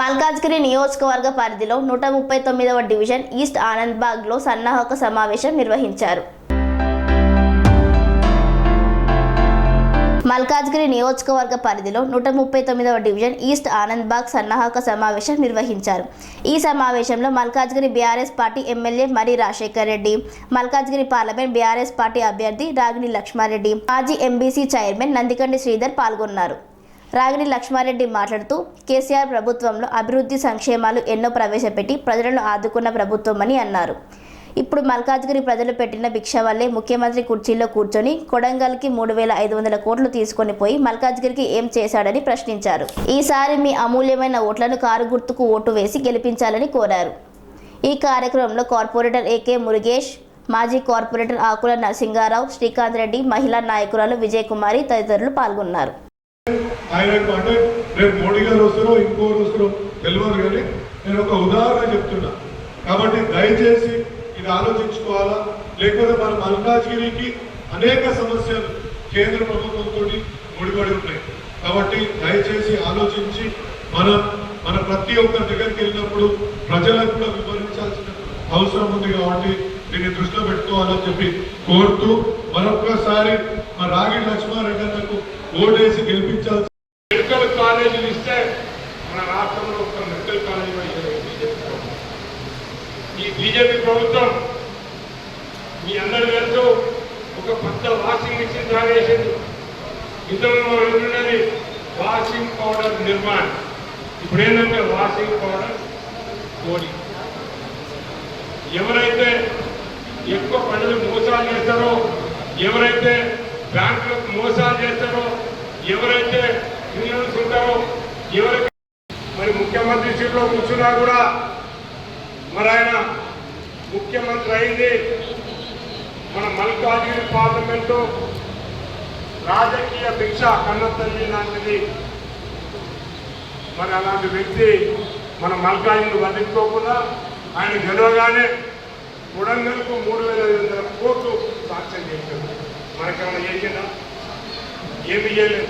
మల్కాజ్గిరి నియోజకవర్గ పరిధిలో నూట ముప్పై తొమ్మిదవ డివిజన్ ఈస్ట్ ఆనంద్బాగ్లో సన్నాహక సమావేశం నిర్వహించారు. మల్కాజ్గిరి నియోజకవర్గ పరిధిలో నూట ముప్పై తొమ్మిదవ డివిజన్ ఈస్ట్ ఆనంద్బాగ్ సన్నాహక సమావేశం నిర్వహించారు. ఈ సమావేశంలో మల్కాజ్గిరి బీఆర్ఎస్ పార్టీ ఎమ్మెల్యే మరి Rajasekhar Reddy Malkajgiri parliament BRS party అభ్యర్థి రాగిణి లక్ష్మారెడ్డి మాజీ ఎంబీసీ చైర్మన్ నందికండి శ్రీధర్ పాల్గొన్నారు. రాగిని లక్ష్మారెడ్డి మాట్లాడుతూ కేసీఆర్ ప్రభుత్వంలో అభివృద్ధి సంక్షేమాలు ఎన్నో ప్రవేశపెట్టి ప్రజలను ఆదుకున్న ప్రభుత్వమని అన్నారు. ఇప్పుడు మల్కాజ్గిరి ప్రజలు పెట్టిన భిక్ష వల్లే ముఖ్యమంత్రి కుర్చీలో కూర్చొని కొడంగల్కి మూడు వేల ఐదు వందల కోట్లు తీసుకొని పోయి మల్కాజ్గిరికి ఏం చేశాడని ప్రశ్నించారు. ఈసారి మీ అమూల్యమైన ఓట్లను కారు గుర్తుకు ఓటు వేసి గెలిపించాలని కోరారు. ఈ కార్యక్రమంలో కార్పొరేటర్ ఏకే మురుగేష్ మాజీ కార్పొరేటర్ ఆకుల నరసింగారావు శ్రీకాంత్ రెడ్డి మహిళా నాయకురాలు విజయకుమారి తదితరులు పాల్గొన్నారు. ఆయన అంటే రేపు మోడీ గారు వస్తారో ఇంకోరు వస్తారో తెలియదు కానీ నేను ఒక ఉదాహరణ చెప్తున్నా. కాబట్టి దయచేసి ఇది ఆలోచించుకోవాలా? లేకపోతే మన మల్కాజ్గిరికి అనేక సమస్యలు కేంద్ర ప్రభుత్వంతో ముడిపడి ఉన్నాయి. కాబట్టి దయచేసి ఆలోచించి మనం మన ప్రతి ఒక్క దగ్గరికి వెళ్ళినప్పుడు ప్రజలకు కూడా వివరించాల్సిన అవసరం ఉంది కాబట్టి దీన్ని దృష్టిలో పెట్టుకోవాలని చెప్పి కోరుతూ మరొక్కసారి మా రాగి లక్ష్మారెడ్డి అన్నకు ఓటేసి గెలిపించాల్సి కాలేజీలు ఇస్తే మన రాష్ట్రంలో ఒక మెడికల్ కాలేజీ బీజేపీ ప్రభుత్వం. ఈ బీజేపీ ప్రభుత్వం మీ అందరి తెలుసు ఒక పెద్ద వాషింగ్ మిషన్ తయారు చేసింది. ఇంతలో వాషింగ్ పౌడర్ నిర్మాణ్. ఇప్పుడు ఏంటంటే వాషింగ్ పౌడర్ కోడి. ఎవరైతే ఎక్కువ ప్రజలు మోసాలు చేస్తారో ఎవరైతే బ్యాంకులకు మోసాలు చేస్తారో ఎవరైతే క్రిమినల్స్ చూడరు ఎవరికి మరి ముఖ్యమంత్రి సీట్లో కూర్చున్నా కూడా మరి ఆయన ముఖ్యమంత్రి అయింది. మన మల్కాజ్గిరి పార్లమెంటు రాజకీయ భిక్ష కన్నతల్లి లాంటిది. మరి అలాంటి వ్యక్తి మన మల్కాజ్గిరి వదిలిపోకుండా ఆయన గెలవగానే కొడంగల్కు మూడు వేల ఐదు వందల కోట్లు సాక్ష్యం చేశారు మనకేమైనా చేసిందా ఏమి చేయలేదు.